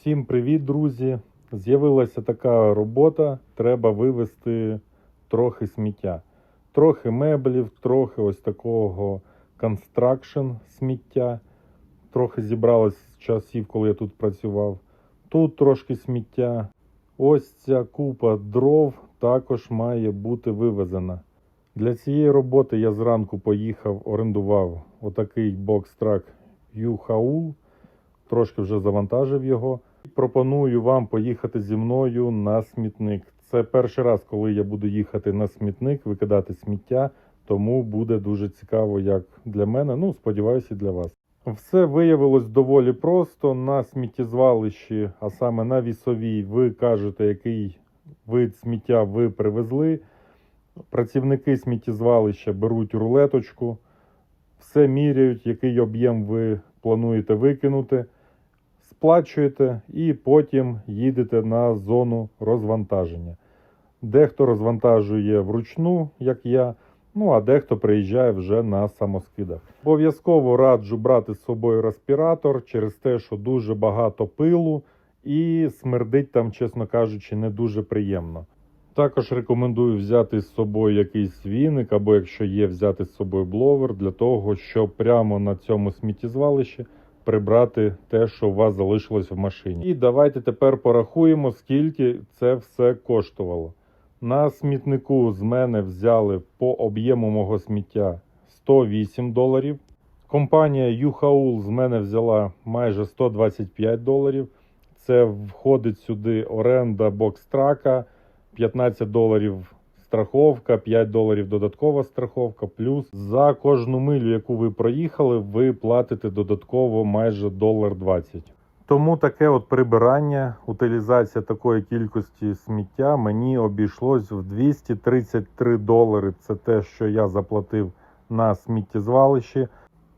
Всім привіт, друзі! З'явилася така робота. Треба вивезти трохи сміття. Трохи меблів, трохи ось такого констракшн сміття. Трохи зібралось з часів, коли я тут працював. Тут трошки сміття. Ось ця купа дров також має бути вивезена. Для цієї роботи я зранку поїхав, орендував отакий бокс-трак Юхаул. Трошки вже завантажив його. Пропоную вам поїхати зі мною на смітник. Це перший раз, коли я буду їхати на смітник, викидати сміття, тому буде дуже цікаво, як для мене. Ну, сподіваюся, і для вас. Все виявилось доволі просто. На сміттєзвалищі, а саме на вісовій, ви кажете, який вид сміття ви привезли. Працівники сміттєзвалища беруть рулеточку, все міряють, який об'єм ви плануєте викинути, сплачуєте і потім їдете на зону розвантаження. Дехто розвантажує вручну, як я, ну а дехто приїжджає вже на самоскидах. Обов'язково раджу брати з собою респіратор через те, що дуже багато пилу і смердить там, чесно кажучи, не дуже приємно. Також рекомендую взяти з собою якийсь віник, або якщо є, взяти з собою бловер для того, щоб прямо на цьому сміттєзвалищі прибрати те, що у вас залишилось в машині. І давайте тепер порахуємо, скільки це все коштувало. На смітнику з мене взяли по об'єму мого сміття 108 доларів. Компанія Юхаул з мене взяла майже 125 доларів. Це входить сюди оренда бокстрака, 15 доларів страховка, 5 доларів додаткова страховка. Плюс за кожну милю, яку ви проїхали, ви платите додатково майже долар 20. Тому таке от прибирання, утилізація такої кількості сміття мені обійшлось в 233 долари. Це те, що я заплатив на сміттєзвалищі.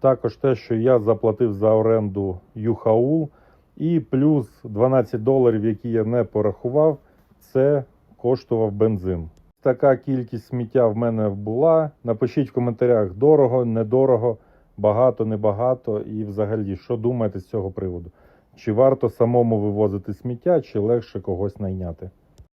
Також те, що я заплатив за оренду Юхаул, і плюс 12 доларів, які я не порахував, це коштував бензин. Така кількість сміття в мене була. Напишіть в коментарях дорого, недорого, багато, небагато. І взагалі, що думаєте з цього приводу? Чи варто самому вивозити сміття, чи легше когось найняти?